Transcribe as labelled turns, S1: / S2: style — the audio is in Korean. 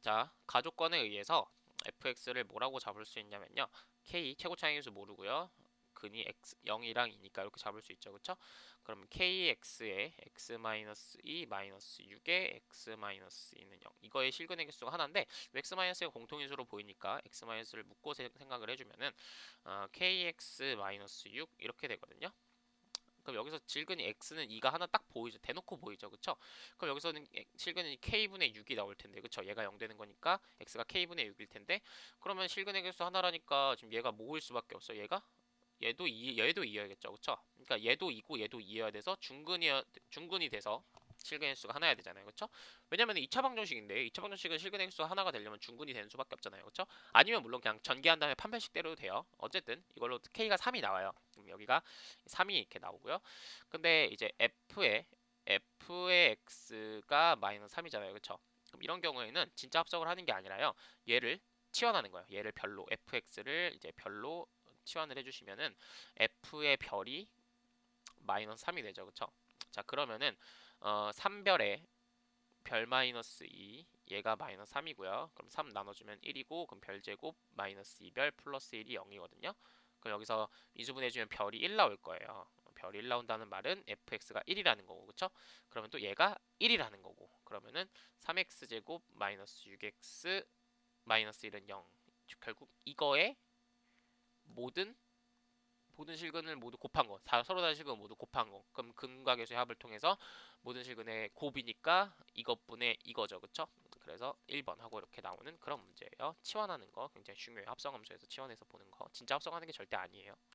S1: 자, 가족권에 의해서 fx를 뭐라고 잡을 수 있냐면요. k 최고 차이수 모르고요. 근이 x 0이랑 2니까 이렇게 잡을 수 있죠. 그렇죠? 그럼 kx에 x 2 마이너스 6에 x 2는 0. 이거의 실근의 개수가 하나인데 x 가 공통인수로 보이니까 x 를 묶고 세- 생각을 해 주면은 어, kx 6 이렇게 되거든요. 그럼 여기서 질근이 x는 2가 하나 딱 보이죠. 대놓고 보이죠. 그쵸? 그럼 여기서는 에- 실근이 k분의 6이 나올 텐데. 그쵸? 얘가 0 되는 거니까 x가 k분의 6일 텐데. 그러면 실근의 개수 하나라니까 지금 얘가 뭐일 수밖에 없어. 얘가 얘도 2, 얘도 2여야겠죠. 그쵸? 그러니까 얘도 2고 얘도 2여야 돼서 중근이 중근이 돼서 실근의 수가 하나야 되잖아요. 그쵸? 왜냐면 2차 방정식인데 2차 방정식은 실근의 개수가 하나가 되려면 중근이 되는 수밖에 없잖아요. 그쵸? 아니면 물론 그냥 전개한 다음에 판별식 때려도 돼요. 어쨌든 이걸로 k가 3이 나와요. 그럼 여기가 3이 이렇게 나오고요. 근데 이제 f의 f의 x가 마이너스 3이잖아요. 그쵸? 그럼 이런 경우에는 진짜 합성을 하는 게 아니라요. 얘를 치환하는 거예요. 얘를 별로 fx를 이제 별로 치환을 해주시면은 f의 별이 마이너스 3이 되죠. 그쵸? 자 그러면은 어 3별에 별 마이너스 2 얘가 마이너스 3이고요. 그럼 3 나눠주면 1이고 그럼 별 제곱 마이너스 2별 플러스 1이 0이거든요. 그럼 여기서 미수분해주면 별이 1 나올 거예요. 별이 1 나온다는 말은 fx가 1이라는 거고 그쵸? 그러면 또 얘가 1이라는 거고 그러면은 3x 제곱 마이너스 6x 마이너스 1은 0 결국 이거에 모든 모든 실근을 모두 곱한 거다 서로 다른 실근 모두 곱한 거. 그럼 계수의 합을 통해서 모든 실근의 곱이니까 이것분의 이거죠. 그쵸? 그래서 1번 하고 이렇게 나오는 그런 문제예요. 치환하는 거. 굉장히 중요해요. 합성함수에서 치환해서 보는 거. 진짜 합성하는 게 절대 아니에요